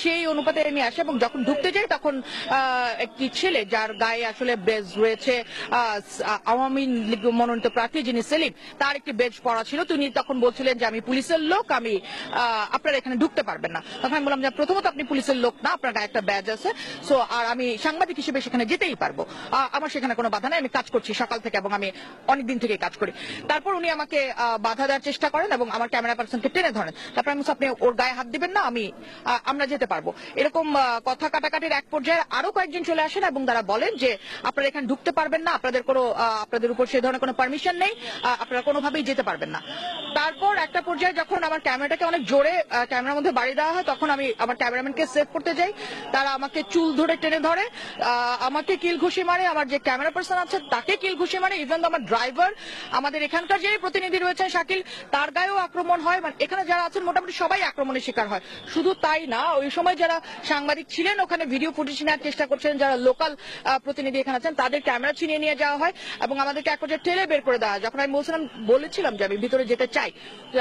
সেই অনুপাতে আমি আসি এবং যখন ঢুকতে যাই তখন একটি ছেলে যার গায়ে আসলে বেজ রয়েছে আওয়ামী লীগ মনোনীত প্রার্থী যিনি সেলিম, তার একটি বেজ পড়া ছিল। তিনি তখন বলছিলেন যে, আমি পুলিশের লোক, আমি আপনারা এখানে ঢুকতে পারবেন না। তখন আমি বললাম যে, প্রথমত আপনি পুলিশের লোক না, আপনার গায়ে একটা ব্যাজ আছে, সো, আর আমি সাংবাদিক হিসেবে সেখানে যেতেই পারব। আমার সেখানে কোনো বাধা নাই, আমি কাজ করছি সকাল থেকে এবং আমি অনেক দিন থেকে কাজ করি। তারপর উনি আমাকে বাধা দেওয়ার চেষ্টা করেন এবং আমার ক্যামেরা পার্সনকে টেনে ধরেন। তারপর আমি আপনি ওর গায়ে হাত দিবেন না, আমি আমরা যেতে পারব। এরকম কথা কাটাকাটির এক পর্যায়ে আরও কয়েকজন চলে আসেন এবং তারা বলেন যে, আপনারা এখানে ঢুকতে পারবেন না, আপনাদের কোনো আপনাদের উপর ধরনের কোনো পারমিশন নেই আপনারা কোনোভাবেই যেতে পারবেন না। তারপর একটা পর্যায়ে যখন আমার ক্যামেরাটাকে অনেক জোরে ক্যামেরার মধ্যে বাড়ি দেওয়া হয়, তখন আমি আমার ক্যামেরাম্যানকে সেভ করতে যাই। তারা আমাকে চুল ধরে টেনে ধরে আমাকে কিল ঘুষি মারে, আমার যে ক্যামেরা পার্সন আছে তাকে কিল ঘুষি মারে ইভেন আমার ড্রাইভার আমাদের এখানকার যে প্রতিনিধি রয়েছে শাকিল, তার গায়েও আক্রমণ হয়। মানে এখানে যারা আছেন, মোটামুটি সবাই আক্রমণের শিকার হয়। শুধু তাই না, ওই সময় যারা সাংবাদিক ছিলেন, ওখানে ভিডিও ফুটেজ নেওয়ার চেষ্টা করছেন যারা লোকাল প্রতিনিধি এখানে আছেন, তাদের ক্যামেরা ছিনিয়ে নিয়ে যাওয়া হয় এবং আমাদেরকে এক পর্যায়ে ঠেলে বের করে দেওয়া হয়। যখন আমি বলছিলাম, বলেছিলাম যে আমি ভিতরে যেতে চাই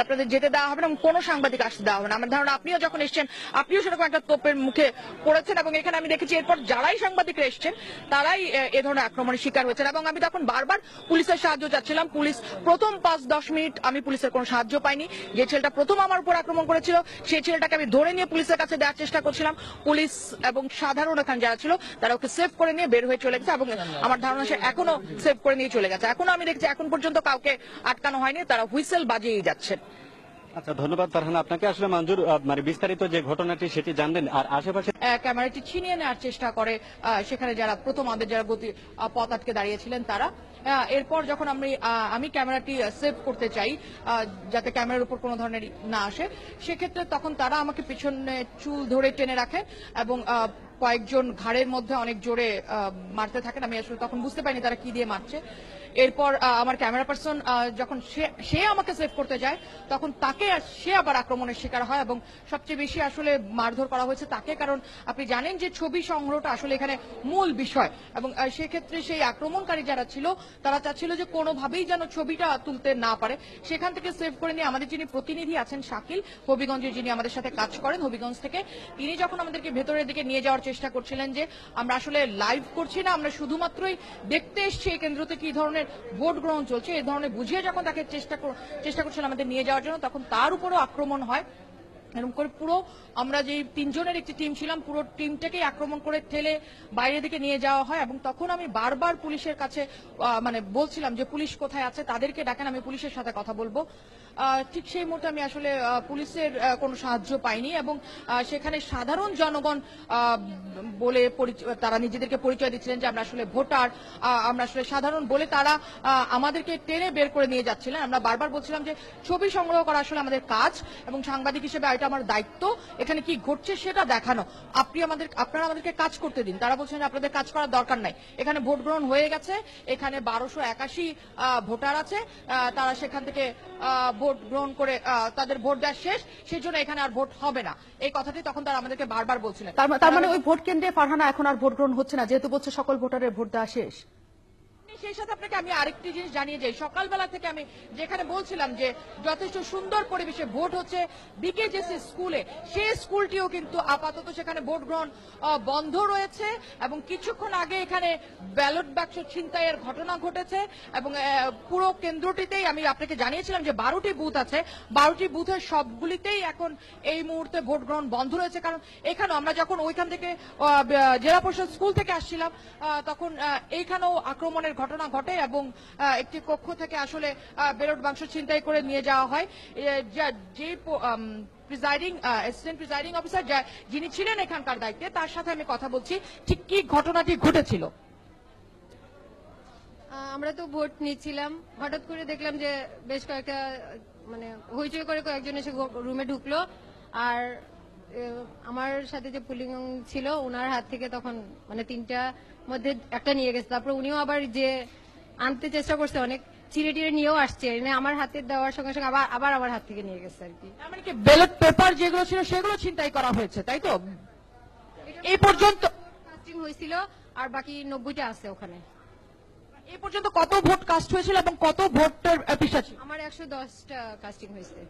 আপনাদের যেতে দেওয়া হবে না কোনো সাংবাদিক আসতে দেওয়া হবে না। আমার ধারণা আপনিও যখন এসেছেন, আপনিও সেরকম একটা তোপের মুখে পড়েছেন এবং এখানে আমি দেখেছি এরপর যারাই সাংবাদিকরা এসেছেন, তারাই, এ ধরনের আক্রমণের শিকার হয়েছেন এবং আমি তখন বারবার পুলিশের সাহায্য চাচ্ছিলাম। পুলিশ প্রথম পাঁচ দশ মিনিট আমি পুলিশের কোনো সাহায্য পাইনি। যে ছেলেটা প্রথম আমার উপর আক্রমণ করেছিল সেই ছেলেটাকে আমি ধরে নিয়ে পুলিশের কাছে দেওয়ার করছিলাম। পুলিশ এবং সাধারণ এখানে যারা ছিল তারা ওকে সেভ করে নিয়ে বের হয়ে চলে গেছে এবং আমার ধারণা সে এখনও সেভ করে নিয়ে চলে গেছে। এখনও আমি দেখছি এখন পর্যন্ত কাউকে আটকানো হয়নি তারা হুইসেল বাজিয়েই যাচ্ছেন আচ্ছা ধন্যবাদ ফারহানা আপনাকে। আসলে মঞ্জুর মানে বিস্তারিত যে ঘটনাটি সেটি জানলেন আর আশেপাশে ক্যামেরাটি ছিনিয়ে নেওয়ার চেষ্টা করে সেখানে যারা প্রথম আমাদের যারা গতি পথ আটকে দাঁড়িয়েছিলেন তারা। এরপর যখন আমি আমি ক্যামেরাটি সেভ করতে চাই যাতে ক্যামেরার উপর কোনো ধরনের না আসে, সেক্ষেত্রে তখন তারা আমাকে পিছনে চুল ধরে টেনে রাখে এবং কয়েকজন ঘাড়ের মধ্যে অনেক জোরে মারতে থাকেন। আমি আসলে তখন বুঝতে পারিনি তারা কি দিয়ে মারছে। এরপর আমার ক্যামেরা পার্সন যখন সে- সে আমাকে সেভ করতে যায়, তখন তাকে সে আবার আক্রমণের শিকার হয় এবং সবচেয়ে বেশি আসলে মারধর করা হয়েছে তাকে। কারণ আপনি জানেন যে ছবি সংগ্রহটা আসলে এখানে মূল বিষয় এবং সেক্ষেত্রে সেই আক্রমণকারী যারা ছিল, তারা চাচ্ছিল যে কোনোভাবেই যেন ছবিটা তুলতে না পারে। সেখান থেকে সেভ করে নিয়ে আমাদের যিনি প্রতিনিধি আছেন শাকিল, হবিগঞ্জের যিনি আমাদের সাথে কাজ করেন, হবিগঞ্জ থেকে, তিনি যখন আমাদেরকে ভেতরের দিকে নিয়ে যাওয়ার চেষ্টা করছিলেন যে আমরা আসলে লাইভ করছি না, আমরা শুধুমাত্রই দেখতে এসছি এই কেন্দ্রতে কি ধরনের ভোট গ্রহণ চলছে, এই ধরনের বুঝিয়ে যখন তাকে চেষ্টা চেষ্টা করছিলেন আমাদের নিয়ে যাওয়ার জন্য, তখন তার উপরও আক্রমণ হয়। এরকম করে পুরো আমরা যে তিনজনের একটি টিম ছিলাম, পুরো টিমটাকেই আক্রমণ করে ঠেলে বাইরের দিকে নিয়ে যাওয়া হয় এবং তখন আমি বারবার পুলিশের কাছে মানে বলছিলাম যে পুলিশ কোথায় আছে, তাদেরকে ডাকেন, আমি পুলিশের সাথে কথা বলব। ঠিক সেই মুহূর্তে আমি আসলে পুলিশের কোনো সাহায্য পাইনি এবং সেখানে সাধারণ জনগণ বলে তারা নিজেদেরকে পরিচয় দিচ্ছিলেন যে আমরা আসলে ভোটার আমরা আসলে সাধারণ বলে তারা আমাদেরকে টেনে বের করে নিয়ে যাচ্ছিলেন। আমরা বারবার বলছিলাম যে ছবি সংগ্রহ করা আসলে আমাদের কাজ এবং সাংবাদিক হিসেবে এটা আমার দায়িত্ব এখানে কি ঘটছে সেটা দেখানো। আপনি আমাদের আপনারা আমাদেরকে কাজ করতে দিন। তারা বলছেন আপনাদের কাজ করার দরকার নাই। এখানে ভোট গ্রহণ হয়ে গেছে। এখানে বারোশো একাশি ভোটার আছে। তারা সেখান থেকে আহ, ভোট গ্রহণ করে আহ, তাদের ভোট দেওয়া শেষ। সেই জন্য এখানে আর ভোট হবে না। এই কথাটি তখন তারা আমাদেরকে বারবার বলছিলেন। তার তার মানে ওই ভোট কেন্দ্রে ফারহানা এখন আর ভোট গ্রহণ হচ্ছে না যেহেতু বলছে সকল ভোটারের ভোট দেওয়া শেষ। সেই সাথে আপনাকে আমি আরেকটি জিনিস জানিয়ে যাই। সকালবেলা থেকে আমি যেখানে বলছিলাম যে যথেষ্ট সুন্দর পরিবেশে ভোট হচ্ছে বিকেজেসি স্কুলে। সেই স্কুলটিও কিন্তু আপাতত সেখানে ভোট গ্রহণ বন্ধ রয়েছে এবং কিছুক্ষণ আগে এখানে ব্যালট বাক্স ছিনতাইয়ের ঘটনা ঘটেছে এবং পুরো কেন্দ্রটিতেই আমি আপনাকে জানিয়েছিলাম যে বারোটি বুথ আছে। বারোটি বুথের সবগুলিতেই এখন এই মুহূর্তে ভোট গ্রহণ বন্ধ রয়েছে। কারণ এখানে আমরা যখন ওইখান থেকে জেলা পরিষদ স্কুল থেকে আসছিলাম তখন এইখানেও আক্রমণের ঘটনা ঘটে এবং একটি কক্ষ থেকে আসলে বেরোট বাংশ ছিনতাই করে নিয়ে যাওয়া হয়। যা- প্রিজাইডিং অ্যাসিস্ট্যান্ট প্রিজাইডিং অফিসার যিনি ছিলেন এখানকার দায়িত্বে, তার সাথে আমি কথা বলছি। ঠিক কি ঘটনাটি ঘটেছিল? আমরা তো ভোট নিচ্ছিলাম। হঠাৎ করে দেখলাম যে বেশ কয়েকটা মানে হইচই করে কয়েকজন এসে রুমে ঢুকলো। আর আমার সাথে যে পুলিং ছিল ওনার হাত থেকে তখন মানে তিনটা মধ্যে একটা নিয়ে গেছে। তারপর উনিও আবার যে আনতে চেষ্টা করছে অনেক চিড়ে টিড়ে নিয়েও আসছে। এনে আমার হাতে দেওয়ার সঙ্গে সঙ্গে আবার আবার আমার হাত থেকে নিয়ে গেছে আর কি। মানে কি ব্যালট পেপার যেগুলো ছিল সেগুলো ছিনতাই করা হয়েছে তাই তো? এই পর্যন্ত কাস্টিং হয়েছিল আর বাকি নব্বইটা আছে ওখানে। এই পর্যন্ত কত ভোট কাস্ট হয়েছিল এবং কত ভোটের ছিল? আমার একশো দশটা কাস্টিং হয়েছে।